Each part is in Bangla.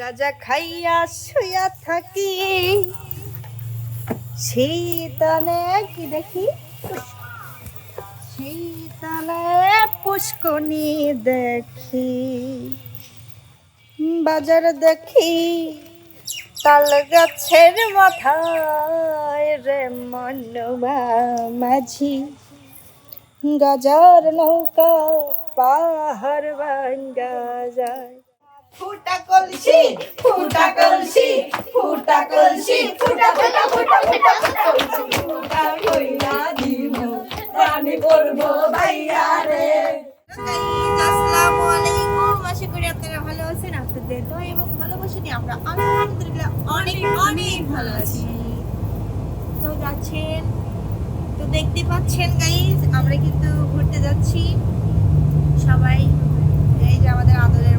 গাজা খাইয়া শুয়া থাকি। শীতলে কি দেখি? শীতলে পুষ্কনি দেখি। বাজার দেখি তাল গাছের মাথায় রে মনবা মাঝি। গাজার নৌকা পাহাড় ভাঙ্গা যায়। এবং আমরা অনেক অনেক তো যাচ্ছেন, তো দেখতে পাচ্ছেন আমরা কিন্তু ঘুরতে যাচ্ছি। সবাই, এই যে আমাদের আদরের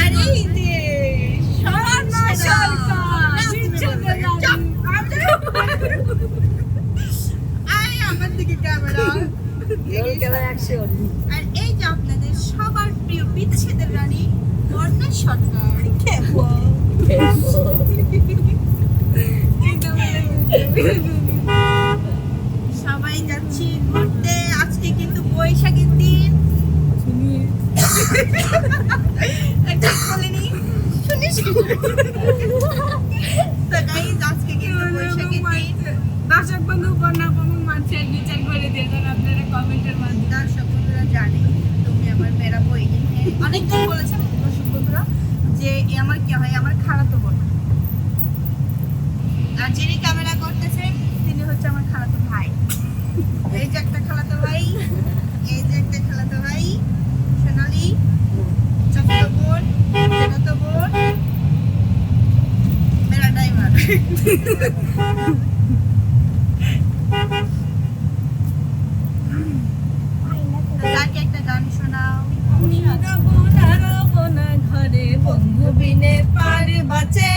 আর এই যে স্বর্ণা সরকার আরে আমার দিকে ক্যামেরা। আর এই যে আপনাদের সবার প্রিয় বিচ্ছেদের রানী বর্ণা সরকার। সবাই যাচ্ছি ঘুরতে। আজকে কিন্তু বৈশাখের দিন। ঠিক বলিনি শুনিস? আজকে কিন্তু বৈশাখের দিন। দর্শক বন্ধু কন্যা প্রমুখ মানুষের বিচার করে দিয়ে আপনারা কমেন্টের মাধ্যমে। দর্শক বন্ধুরা জানে তুমি আমার মেরা বই অনেকজন বলেছেন দর্শক বন্ধুরা যে আমার কি হয় আমার খালাতো বোন আর যিনি ক্যামেরা করতেছেন তিনি হচ্ছে আমার খালাতো ভাই এই যে একটা খালাতো ভাই এই যে একটা খালাতো ভাই সোনালি চতুর্থ বোন চতুর্থ বোন মেরা ড্রাইভার তাকে একটা গান শোনাও ঘরে বন্ধু বিনে পার বাঁচে।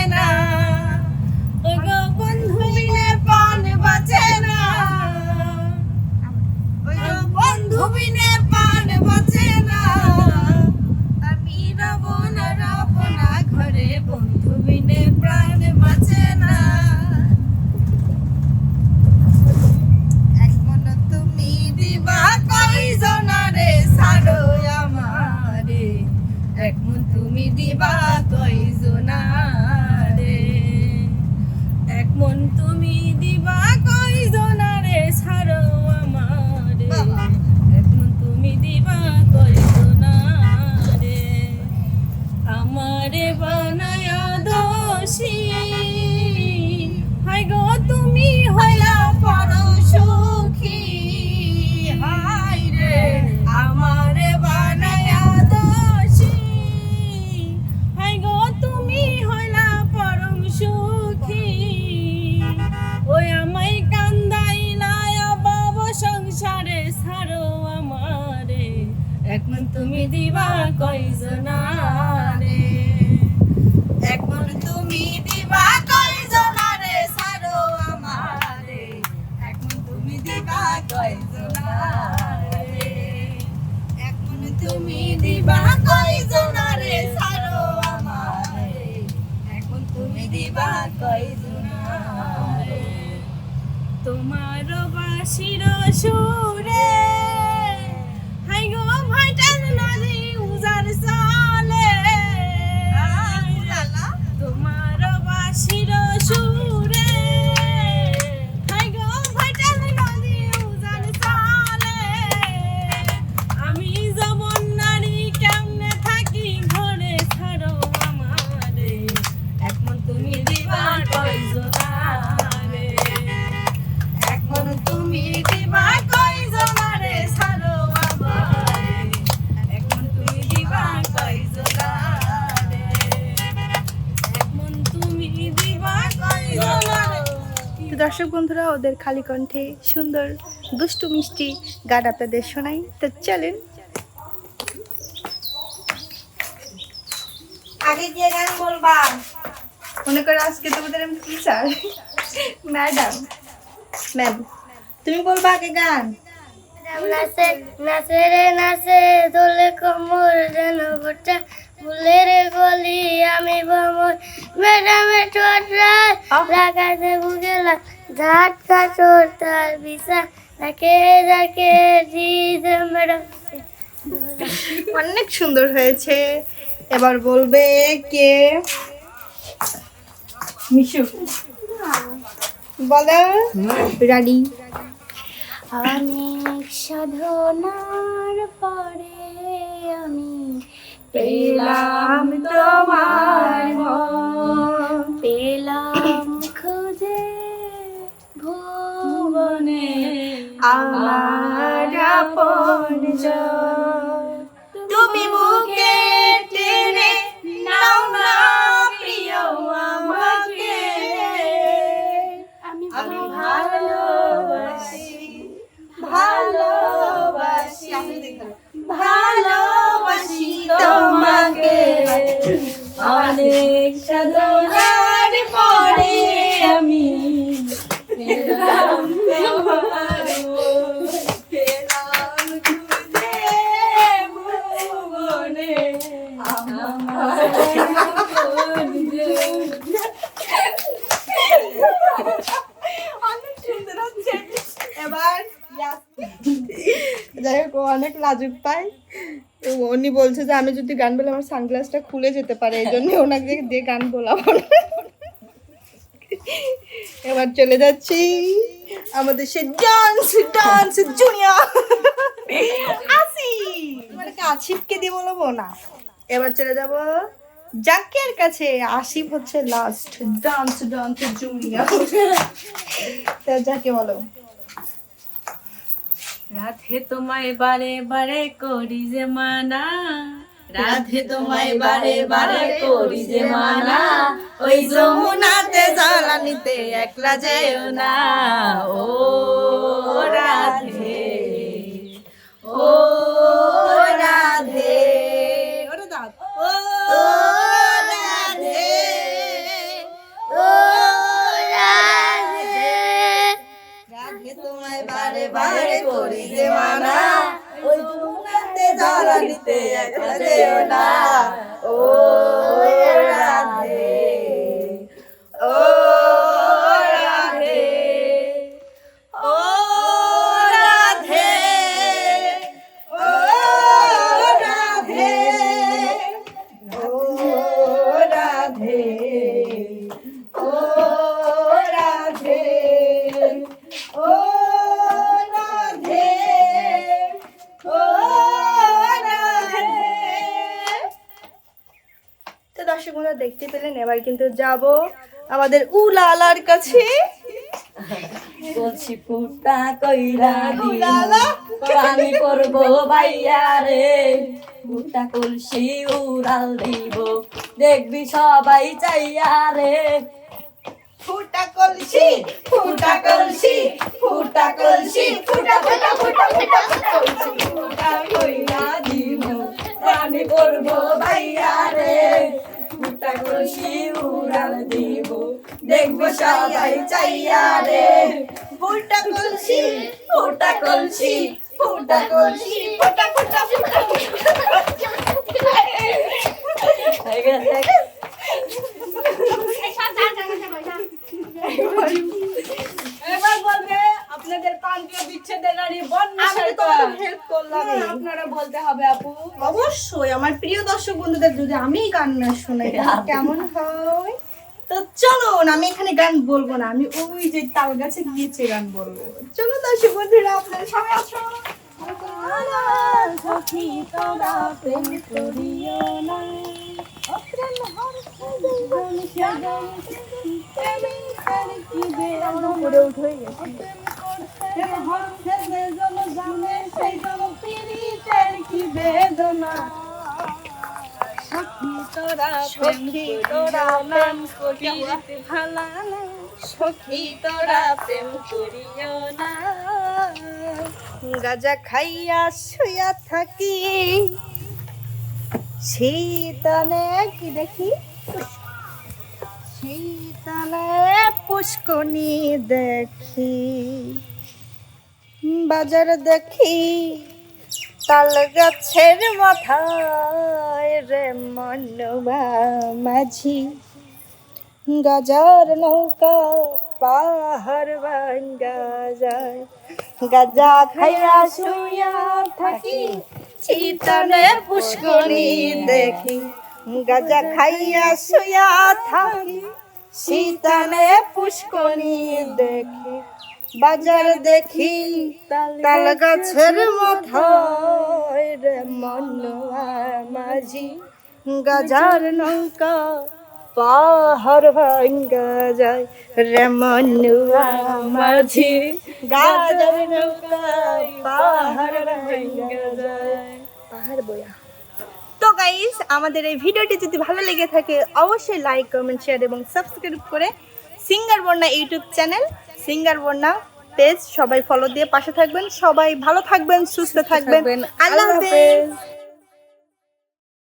তুমি দিবা বাসির সুরে বন্ধুরা ওদের খালি কণ্ঠে সুন্দর দুষ্টু মিষ্টি গান আপনাদের শোনাই। তো চলেন। আগে গান বলবা। মনে করো আজকে তোমাদের আমি টিচার ম্যাডাম ম্যাম তুমি বলবা আগে গান। নাচে নাচে রে নাচে দোলে কোমর যেন ভোটা ফুলের গলি আমি ভ্রমণ ম্যাডামে টোটাল লাগাতে বুগেলা ঝাটকা চোর তার বিছা তাকে ম্যাডাম অনেক সুন্দর হয়েছে। এবার বলবে কে? মিশু। বলো। রাডি অনেক সাধনার পরে আমি পেলাম তোমার পেলাম আমার আপন তুমি বুকে টেনে লাজুক পাই উনি বলছে যে, আমি যদি গান বলে, আমার সানগ্লাসটা খুলে যেতে পারে। এই জন্য ওনাকে দিয়ে গান বলাবো। এবার চলে যাচ্ছি আমাদের সে ডান্স ডান্স জুনিয়র আসি। মানে আসিফকে দিয়ে বলব না? এবার চলে যাব জাকির কাছে। আসিফ হচ্ছে লাস্ট ডান্স ডান্স জুনিয়র তো যাকে বলো। রাধে তোমায় বারে বারে করি যে মানা। রাধে তোমায় বারে বারে করি যে মানা। ওই যমুনাতে জ্বালানিতে একলা যেও না। ও রাধে ও রাধে। দর্শক বন্ধুরা দেখতে পেলেন এবার কিন্তু যাব আমাদের উলালার কাছে। বলছি ফুটা কইরা দিন আমি করব ভাইয়া রে। ফুটা কলসি উড়াল দিব দেখবি সবাই চাইয়া রে। ফুটা কলসি ফুটা কলসি ফুটা কলসি ফুটা উড়াল দিব। দেখবি সবাই চাইয়া রে। ফুটা কলসি ফুটা কলসি ফুটা কলসি ফুটা ফুটা ফুটা এবার বলবে আপনাদের প্রান্তীয় বিচ্ছেদের নারী বন্যা আমি তো সরকার হেল্প করলাম। আপনারা বলতে হবে আপু। অবশ্যই আমার প্রিয় দর্শক বন্ধুদের যদি আমি গান না শোনাই কেমন হয়? চলুন আমি এখানে গান বলব না, আমি ওই যে তাল গাছে গিয়েছে গান বলব। চলো দর্শক বন্ধুরা আপনারা সবাই আসো। সখী তোরা সখী তোরা না গাজা খাইয়া শুয়া থাকি। শীতলে কি দেখি? শীতলে পুষ্কনি দেখি। বাজার দেখি তাল গাছের মাথায় রে মনুবা মাঝি। গাজার নৌকা পাহাড় ভাঙ্গা যায়। গাজা খাইয়া শুয়া থাকি, চিতনে পুষ্করি দেখি। গাজা খাইয়া শুয়া থাকি শীতলে পুষ্করি দেখি। বাজার দেখি তাল গাছের মাথায় রে মাঝি। গাজার নৌকা পাহাড় ভাঙ্গা যায় রে মনুয়া মাঝি। গাজার নৌকা পাহাড় ভাঙ্গা যায়। পাহাড় বয়া। তো গাইস আমাদের এই ভিডিওটি যদি ভালো লেগে থাকে, অবশ্যই লাইক কমেন্ট শেয়ার এবং সাবস্ক্রাইব করে singer Bonya YouTube channel singer Bonya page সবাই ফলো দিয়ে পাশে থাকবেন। সবাই ভালো থাকবেন সুস্থ থাকবেন। আল্লাহ হাফেজ।